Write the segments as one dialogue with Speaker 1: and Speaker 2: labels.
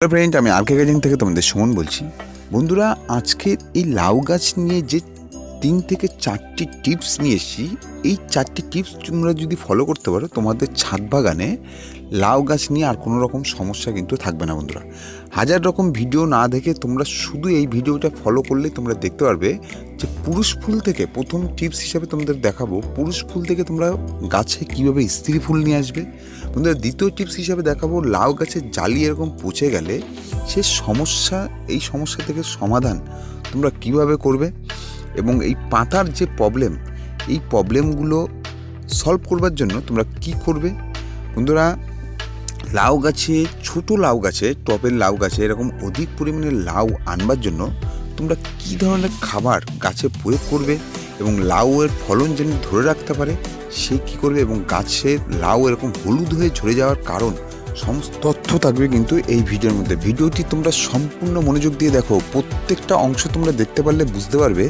Speaker 1: Friend আমি আরকে garden থেকে তোমাদের সুমন বলছি। বন্ধুরা, আজকের এই লাউ গাছ নিয়ে যে তিন থেকে চারটি টিপস নিয়ে এসেছি। এই চারটি টিপস তোমরা যদি ফলো করতে পারো, তোমাদের ছাদ বাগানে লাউ গাছ নিয়ে আর কোনো রকম সমস্যা কিন্তু থাকবে না বন্ধুরা। হাজার রকম ভিডিও না দেখে তোমরা শুধু এই ভিডিওটা ফলো করলেই তোমরা দেখতে পারবে যে পুরুষ ফুল থেকে প্রথম টিপস হিসাবে তোমাদের দেখাবো, পুরুষ ফুল থেকে তোমরা গাছে কীভাবে স্ত্রী ফুল নিয়ে আসবে। বন্ধুরা, দ্বিতীয় টিপস হিসাবে দেখাবো, লাউ গাছের জালি এরকম পচে গেলে সে সমস্যা, এই সমস্যা থেকে সমাধান তোমরা কীভাবে করবে এবং এই পাতার যে প্রবলেম এই প্রবলেমগুলো সলভ করবার জন্য তোমরা কি করবে? বন্ধুরা, লাউ গাছে, ছোট লাউ গাছে টপের লাউ গাছে এরকম অধিক পরিমাণে লাউ আনবার জন্য তোমরা কি ধরনের খাবার গাছে প্রয়োগ করবে এবং লাউয়ের ফলন যেন ধরে রাখতে পারে, সে কি করবে এবং গাছের লাউ এরকম হলুদ হয়ে ঝরে যাওয়ার কারণ, সমস্ত তথ্য থাকবে কিন্তু এই ভিডিওর মধ্যে। ভিডিওটি তোমরা সম্পূর্ণ মনোযোগ দিয়ে দেখো। প্রত্যেকটা অংশ তোমরা দেখতে পারলে বুঝতে পারবে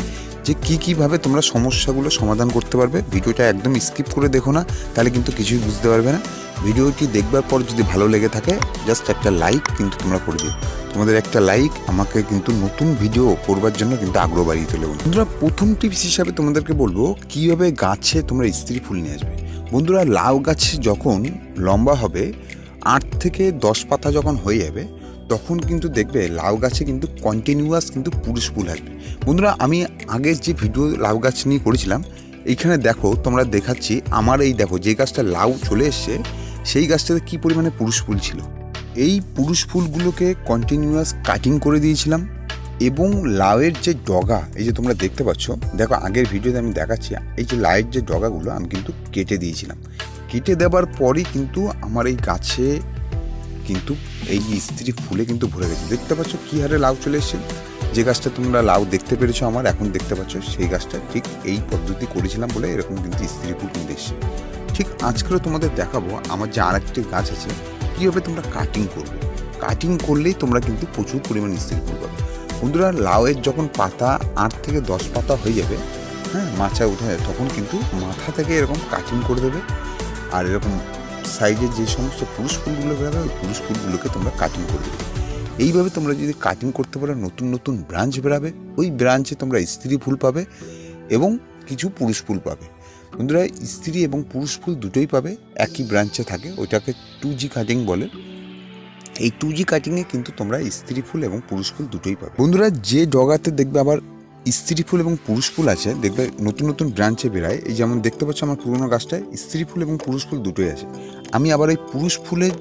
Speaker 1: যে কি কীভাবে তোমরা সমস্যাগুলো সমাধান করতে পারবে, ভিডিওটা একদম স্কিপ করে দেখো না, তাহলে কিন্তু কিছুই বুঝতে পারবে না। ভিডিওটি দেখবার পর যদি ভালো লেগে থাকে জাস্ট একটা লাইক কিন্তু তোমরা করে দিও। তোমাদের একটা লাইক আমাকে কিন্তু নতুন ভিডিও করবার জন্য কিন্তু আগ্রহ বাড়িয়ে তোলে বন্ধুরা। প্রথম টিপস হিসাবে তোমাদেরকে বলব, কীভাবে গাছে তোমরা স্ত্রী ফুল নিয়ে আসবে। বন্ধুরা, লাউ গাছে যখন লম্বা হবে, আট থেকে দশ পাতা যখন হয়ে যাবে তখন কিন্তু দেখবে লাউ গাছে কিন্তু কন্টিনিউয়াস কিন্তু পুরুষ ফুল আসবে। বন্ধুরা, আমি আগের যে ভিডিও লাউ গাছ নিয়ে করেছিলাম, এইখানে দেখো তোমরা দেখাচ্ছি, আমার এই দেখো যে গাছটা লাউ চলে এসছে, সেই গাছটাতে কী পরিমাণে পুরুষ ফুল ছিল? এই পুরুষ ফুলগুলোকে কন্টিনিউয়াস কাটিং করে দিয়েছিলাম এবং লাউয়ের যে ডগা, এই যে তোমরা দেখতে পাচ্ছ, দেখো আগের ভিডিওতে আমি দেখাচ্ছি, এই যে লাউয়ের যে ডগাগুলো আমি কিন্তু কেটে দিয়েছিলাম। কেটে দেওয়ার পরই কিন্তু আমার এই গাছে কিন্তু এই স্ত্রী ফুলে কিন্তু ভরে গেছে। দেখতে পাচ্ছ কী হারে লাউ চলে এসছে? যে গাছটা তোমরা লাউ দেখতে পেরেছ আমার, এখন দেখতে পাচ্ছ সেই গাছটা ঠিক এই পদ্ধতি করেছিলাম বলে এরকম কিন্তু স্ত্রী ফুল কিন্তু এসছে। ঠিক আজকেও তোমাদের দেখাবো, আমার যে আরেকটি গাছ আছে, কীভাবে তোমরা কাটিং করবে? কাটিং করলেই তোমরা কিন্তু প্রচুর পরিমাণ স্ত্রী ফুল পাবে। বন্ধুরা, লাউয়ের যখন পাতা আট থেকে দশ পাতা হয়ে যাবে হ্যাঁ মাচা উঠে, তখন কিন্তু মাথা থেকে এরকম কাটিং করে দেবে। আর এরকম সাইডের যে সমস্ত পুরুষ ফুলগুলো বেরোবে ওই পুরুষ ফুলগুলোকে তোমরা কাটিং করে দেবে। এইভাবে তোমরা যদি কাটিং করতে পারো, নতুন নতুন ব্রাঞ্চ বেরাবে, ওই ব্রাঞ্চে তোমরা স্ত্রী ফুল পাবে এবং কিছু পুরুষ ফুল পাবে। বন্ধুরা, স্ত্রী এবং পুরুষ ফুল দুটোই পাবে, একই ব্রাঞ্চে থাকে, ওইটাকে টু জি কাটিং বলে। এই টু জি কাটিংয়ে কিন্তু তোমরা স্ত্রী ফুল এবং পুরুষ ফুল দুটোই পাবে। বন্ধুরা, যে ডগাতে দেখবে আবার স্ত্রী ফুল এবং পুরুষ ফুল আছে, দেখবে নতুন নতুন ব্রাঞ্চে বেরায়। এই যেমন দেখতে পাচ্ছ আমার পুরোনো গাছটায়, স্ত্রী ফুল এবং পুরুষ ফুল দুটোই আছে। আমি আবার ওই পুরুষ ফুলের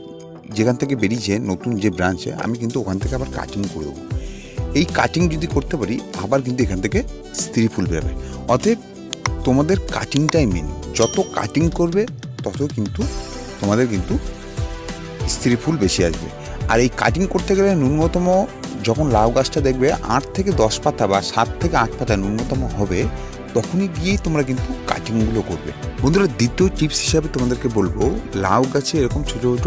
Speaker 1: যেখান থেকে বেরিয়েছে, নতুন যে ব্রাঞ্চে আমি কিন্তু ওখান থেকে আবার কাটিং করে দেবো। এই কাটিং যদি করতে পারি, আবার কিন্তু এখান থেকে স্ত্রী ফুল বেরোবে। অতএব তোমাদের কাটিংটাই মেন যত কাটিং করবে, তত কিন্তু তোমাদের কিন্তু স্ত্রী ফুল বেশি আসবে। আর এই কাটিং করতে গেলে ন্যূনতম যখন লাউ গাছটা দেখবে, আট থেকে দশ পাতা বা সাত থেকে আট পাতা ন্যূনতম হবে তখনই গিয়ে তোমরা কিন্তু কাটিংগুলো করবে। বন্ধুরা, দ্বিতীয় টিপস হিসাবে তোমাদেরকে বলব, লাউ গাছে এরকম ছোট ছোট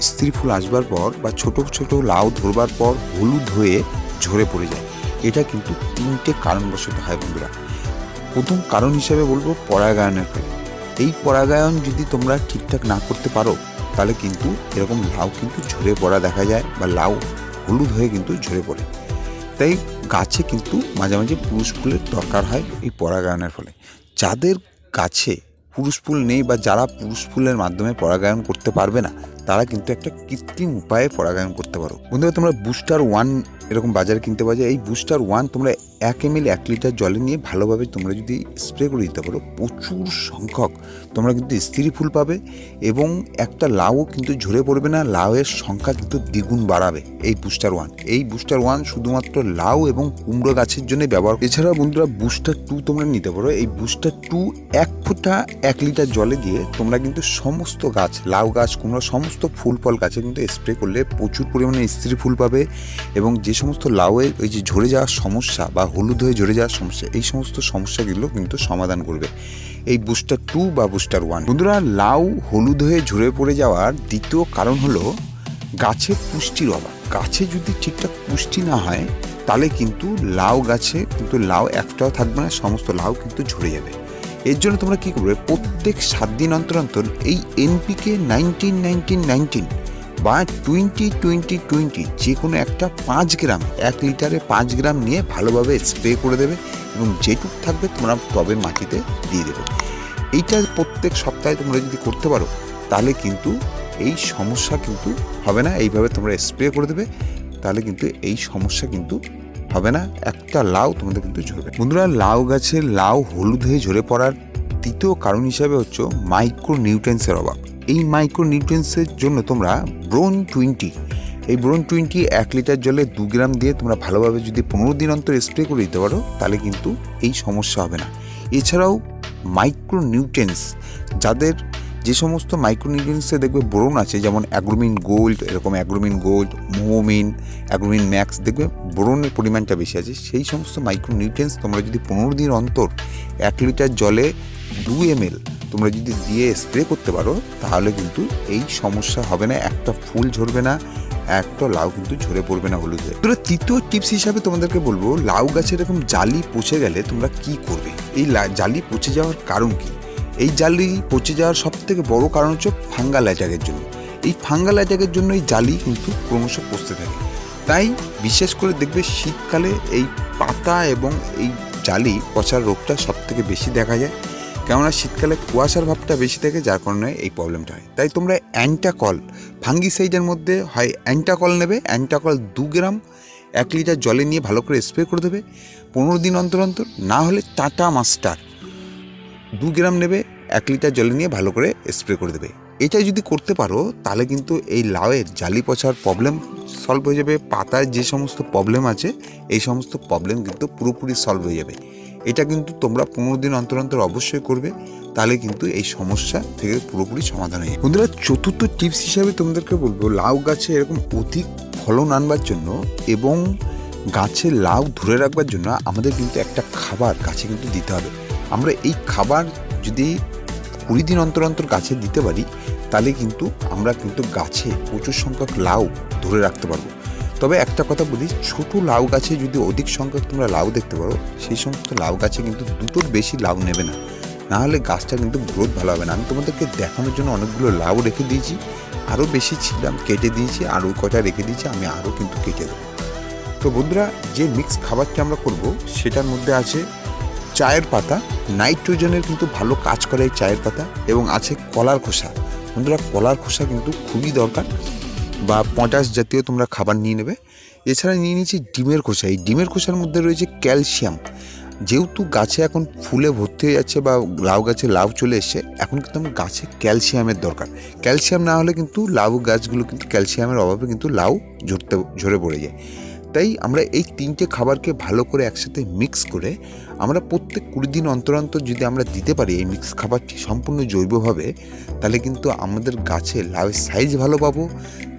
Speaker 1: স্ত্রী ফুল আসবার পর বা ছোট ছোট লাউ ধরবার পর হলুদ হয়ে ঝরে পড়ে যায়। এটা কিন্তু তিনটে কারণবশত হয় বন্ধুরা। প্রথম কারণ হিসাবে বলব, পরাগায়নের ফলে। এই পরাগায়ন যদি তোমরা ঠিকঠাক না করতে পারো, তাহলে কিন্তু এরকম লাউ কিন্তু ঝরে পড়া দেখা যায় বা লাউ হলুদ হয়ে কিন্তু ঝরে পড়ে। তাই গাছে কিন্তু মাঝে মাঝে পুরুষ ফুলের দরকার হয় এই পরাগায়নের ফলে। যাদের গাছে পুরুষ ফুল নেই বা যারা পুরুষ ফুলের মাধ্যমে পরাগায়ন করতে পারবে না, তারা কিন্তু একটা কৃত্রিম উপায়ে পরাগায়ন করতে পারো। বন্ধুরা, তোমরা বুস্টার ওয়ান এরকম বাজারে কিনতে পাওয়া যায়। এই বুস্টার ওয়ান তোমরা এক এম এল এক লিটার জলে নিয়ে ভালোভাবে তোমরা যদি স্প্রে করে দিতে পারো, প্রচুর সংখ্যক তোমরা কিন্তু স্ত্রী ফুল পাবে এবং একটা লাউও কিন্তু ঝরে পড়বে না, লাউয়ের সংখ্যা কিন্তু দ্বিগুণ বাড়াবে এই বুস্টার ওয়ান এই বুস্টার ওয়ান শুধুমাত্র লাউ এবং কুমড়ো গাছের জন্য ব্যবহার এছাড়া বন্ধুরা বুস্টার টু তোমরা নিতে পারো। এই বুস্টার টু এক ফোঁটা এক লিটার জলে দিয়ে তোমরা কিন্তু সমস্ত গাছ, লাউ গাছ, কুমড়ো, সমস্ত ফুল ফল গাছে কিন্তু স্প্রে করলে প্রচুর পরিমাণে স্ত্রী ফুল পাবে এবং যে সমস্ত লাউয়ের ওই যে ঝরে যাওয়ার সমস্যা বা হলুদ হয়ে ঝরে যাওয়ার সমস্যা, এই সমস্ত সমস্যাগুলো কিন্তু সমাধান করবে। এই বুস্টার টু বা বুস্টার ওয়ান। বন্ধুরা, লাউ হলুদ হয়ে ঝরে পড়ে যাওয়ার দ্বিতীয় কারণ হলো গাছে পুষ্টির অভাব। গাছে যদি ঠিকঠাক পুষ্টি না হয়, তাহলে কিন্তু লাউ গাছে কিন্তু লাউ একটাও থাকবে না, সমস্ত লাউ কিন্তু ঝরে যাবে। এর জন্য তোমরা কী করবে? প্রত্যেক সাত দিন অন্তর অন্তর এই এনপিকে নাইনটিন নাইনটিন নাইনটিন বা টোয়েন্টি টোয়েন্টি টোয়েন্টি যে কোনো একটা পাঁচ গ্রাম, এক লিটারে পাঁচ গ্রাম নিয়ে ভালোভাবে স্প্রে করে দেবে এবং যেটুক থাকবে তোমরা টবের মাটিতে দিয়ে দেবে। এইটা প্রত্যেক সপ্তাহে তোমরা যদি করতে পারো, তাহলে কিন্তু এই সমস্যা কিন্তু হবে না। এইভাবে তোমরা স্প্রে করে দেবে, তাহলে কিন্তু এই সমস্যা কিন্তু হবে না। একটা লাউ তোমাদের কিন্তু ঝরবে। বন্ধুরা, লাউ গাছের লাউ হলুদ হয়ে ঝরে পড়ার তৃতীয় কারণ হিসাবে হচ্ছে মাইক্রো নিউট্রেন্সের অভাব। এই মাইক্রো নিউট্রেন্সের জন্য তোমরা ব্রোন টোয়েন্টি এই ব্রোন টোয়েন্টি এক লিটার জলে দু গ্রাম দিয়ে তোমরা ভালোভাবে যদি পনেরো দিন অন্তর স্প্রে করে দিতে পারো, তাহলে কিন্তু এই সমস্যা হবে না। এছাড়াও মাইক্রো নিউট্রেন্স যাদের যে সমস্ত মাইক্রো নিউট্রেন্সে দেখবে বোরন আছে, যেমন অ্যাগ্রোমিন গোল্ড এরকম অ্যাগ্রোমিন গোল্ড মোমিন অ্যাগ্রোমিন ম্যাক্স দেখবে বোরনের পরিমাণটা বেশি আছে। সেই সমস্ত মাইক্রো নিউট্রেন্স তোমরা যদি পনেরো দিন অন্তর এক লিটার জলে দু এম তোমরা যদি দিয়ে স্প্রে করতে পারো, তাহলে কিন্তু এই সমস্যা হবে না। একটা ফুল ঝরবে না, একটা লাউ কিন্তু ঝরে পড়বে না হলুদে। তোরা তৃতীয় টিপস হিসাবে তোমাদেরকে বলব, লাউ গাছে এরকম জালি পচে গেলে তোমরা কি করবে? এই জালি পচে যাওয়ার কারণ কি? এই জালি পচে যাওয়ার সব থেকে বড় কারণ হচ্ছে ফাঙ্গাল অ্যাটাকের জন্য। এই ফাঙ্গাল অ্যাটাকের জন্য এই জালি কিন্তু ক্রমশ পচতে থাকে। তাই বিশেষ করে দেখবে শীতকালে এই পাতা এবং এই জালি পচার রোগটা সব থেকে বেশি দেখা যায়। কেননা শীতকালে কুয়াশার ভাবটা বেশি থাকে, যার কারণে এই প্রবলেমটা হয়। তাই তোমরা অ্যান্টাকল, ফাঙ্গিসাইডের মধ্যে হয় অ্যান্টাকল নেবে, অ্যান্টাকল দু গ্রাম, এক লিটার জলে নিয়ে ভালো করে স্প্রে করে দেবে, পনেরো দিন অন্তর অন্তর, না হলে টাটা মাস্টার। দু গ্রাম নেবে, এক লিটার জলে নিয়ে ভালো করে স্প্রে করে দেবে। এটা যদি করতে পারো, তাহলে কিন্তু এই লাউয়ের জালি পচার প্রবলেম সলভ হয়ে যাবে, পাতার যে সমস্ত প্রবলেম আছে, এই সমস্ত প্রবলেম কিন্তু পুরোপুরি সলভ হয়ে যাবে। এটা কিন্তু তোমরা পনেরো দিন অন্তর অন্তর অবশ্যই করবে, তাহলে কিন্তু এই সমস্যা থেকে পুরোপুরি সমাধান হয়ে বন্ধুরা, চতুর্থ টিপস হিসাবে তোমাদেরকে বলব, লাউ গাছে এরকম অধিক ফলন আনবার জন্য এবং গাছে লাউ ধরে রাখবার জন্য আমাদের কিন্তু একটা খাবার গাছে কিন্তু দিতে হবে। আমরা এই খাবার যদি কুড়ি দিন অন্তর অন্তর গাছে দিতে পারি, তাহলে কিন্তু আমরা কিন্তু গাছে প্রচুর সংখ্যক লাউ ধরে রাখতে পারব। তবে একটা কথা বলি, ছোট লাউ গাছে যদি অধিক সংখ্যক তোমরা লাউ দেখতে পারো, সেই সমস্ত লাউ গাছে কিন্তু দুটোর বেশি লাউ নেবে না। না হলে গাছটা কিন্তু গ্রোথ ভালো হবে না। আমি তোমাদেরকে দেখানোর জন্য অনেকগুলো লাউ রেখে দিয়েছি, আরও বেশি ছিলাম, কেটে দিয়েছি, আরও কটা রেখে দিয়েছি, আমি আরও কিন্তু কেটে দেবো। তো বন্ধুরা, যে মিক্স খাবারটা আমরা করব, সেটার মধ্যে আছে চায়ের পাতা। নাইট্রোজেনের কিন্তু ভালো কাজ করে এই চায়ের পাতা, এবং আছে কলার খোসা। বন্ধুরা, কলার খোসা কিন্তু খুবই দরকার। বা পটাশ জাতীয় তোমরা খাবার নিয়ে নেবে। এছাড়া নিয়ে নিয়েছি ডিমের খোসা। এই ডিমের খোসার মধ্যে রয়েছে ক্যালসিয়াম। যেহেতু গাছে এখন ফুলে ভর্তি হয়ে যাচ্ছে বা লাউ গাছে লাউ চলে এসছে, এখন কিন্তু আমার গাছে ক্যালসিয়ামের দরকার। ক্যালসিয়াম না হলে কিন্তু লাউ গাছগুলো কিন্তু ক্যালসিয়ামের অভাবে কিন্তু লাউ ঝরতে, ঝরে পড়ে যায়। তাই আমরা এই তিনটে খাবারকে ভালো করে একসাথে মিক্স করে আমরা প্রত্যেক কুড়ি দিন অন্তর অন্তর যদি আমরা দিতে পারি এই মিক্স খাবারটি সম্পূর্ণ জৈবভাবে, তাহলে কিন্তু আমাদের গাছে লাভের সাইজ ভালো পাবো,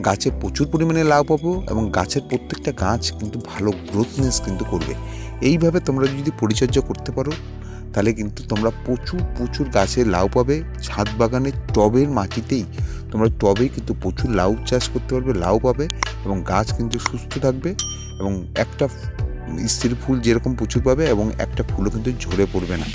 Speaker 1: গাছে প্রচুর পরিমাণে লাভ পাবো এবং গাছের প্রত্যেকটা গাছ কিন্তু ভালো গ্রোথনেস কিন্তু করবে। এইভাবে তোমরা যদি পরিচর্যা করতে পারো তাহলে কিন্তু তোমরা প্রচুর প্রচুর গাছের লাউ পাবে, ছাদ বাগানের টবের মাটিতেই। তোমরা টবেই কিন্তু প্রচুর লাউ চাষ করতে পারবে, লাউ পাবে এবং গাছ কিন্তু সুস্থ থাকবে এবং একটা স্ত্রীর ফুল যেরকম প্রচুর পাবে এবং একটা ফুলও কিন্তু ঝরে পড়বে না।